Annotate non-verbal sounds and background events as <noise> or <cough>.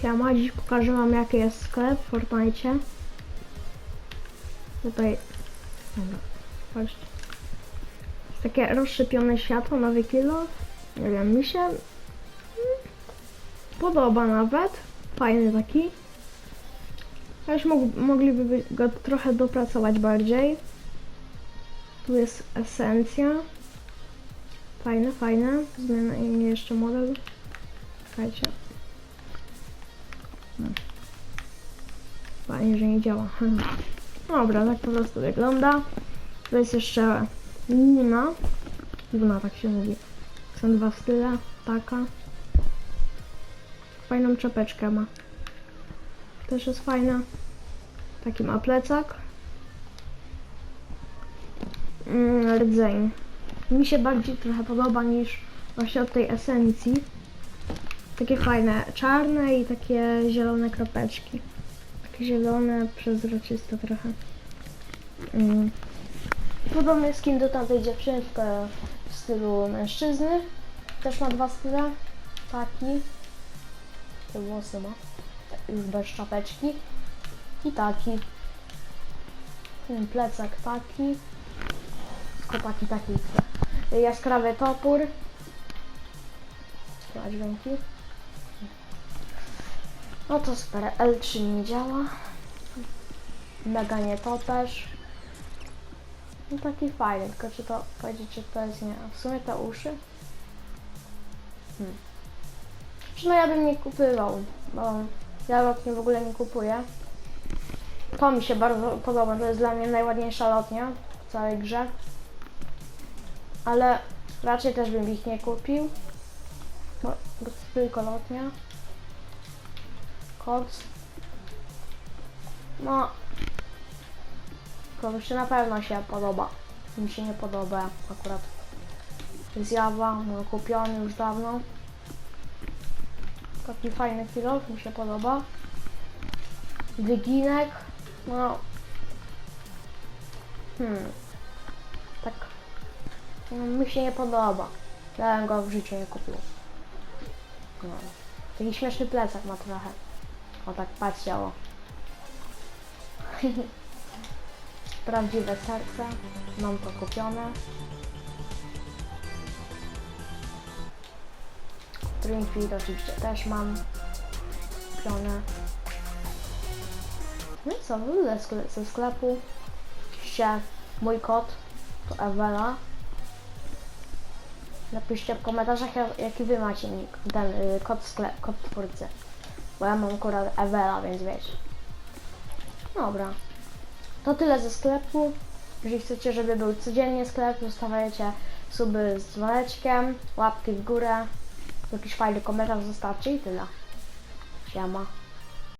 Siema, dziś pokażę wam jaki jest sklep w Fortnite. Tutaj... Dobra. Jest takie rozszczepione światło, nowy kilo. Nie wiem, mi się... mm, Podoba nawet. Fajny taki. Mógł, mogliby by go trochę dopracować bardziej. Tu jest esencja. Fajne, fajne. Zmienię jeszcze model. Słuchajcie. Fajnie, że nie działa. Dobra, tak po prostu wygląda. To jest jeszcze Luna. Luna tak się mówi. Są dwa style. Taka. Fajną czapeczkę ma. Też jest fajna. Taki ma plecak. Mm, rdzeń. Mi się bardziej trochę podoba niż właśnie od tej esencji. Takie fajne, czarne i takie zielone kropeczki. Zielone, przezroczyste trochę. Mm. Podobny skin do tamtej dziewczyny, tylko w stylu mężczyzny. Też ma dwa style. Taki. Te włosy ma. Już bez czapeczki. I taki. Ten plecak taki. Kopaki taki. Jaskrawy topór. Dźwięki. No to super. L3 nie działa. Mega nie to też. No taki fajny, tylko czy to powiedzieć, czy to jest nie. A w sumie te uszy? Hmm. Czy no ja bym nie kupywał, bo ja lotnie w ogóle nie kupuję. To mi się bardzo podoba, to jest dla mnie najładniejsza lotnia w całej grze. Ale raczej też bym ich nie kupił. Bo, bo to tylko lotnia. Koc. No. Się na pewno się podoba. Mi się nie podoba akurat. Zjawa, no kupiony już dawno. Taki fajny pilot, mi się podoba. Wyginek, no. Hmm. Tak. No, mi się nie podoba. Ja bym go w życiu nie kupił. No. Taki śmieszny plecak ma trochę. O tak patrzcie o. <laughs> Prawdziwe serce. Mam to kupione. Dreamfeed oczywiście też mam kupione. No i co, wyjdę ze sklepu. Oczywiście mój kod to Ewela. Napiszcie w komentarzach jak- jaki wy macie nick, ten y, kod, sklep, kod twórcy. Bo ja mam akurat Ewela, więc wiecie. Dobra. To tyle ze sklepu. Jeżeli chcecie, żeby był codziennie sklep, zostawiajcie suby z dzwoneczkiem, łapki w górę, jakiś fajny komentarz zostawcie i tyle. Siema.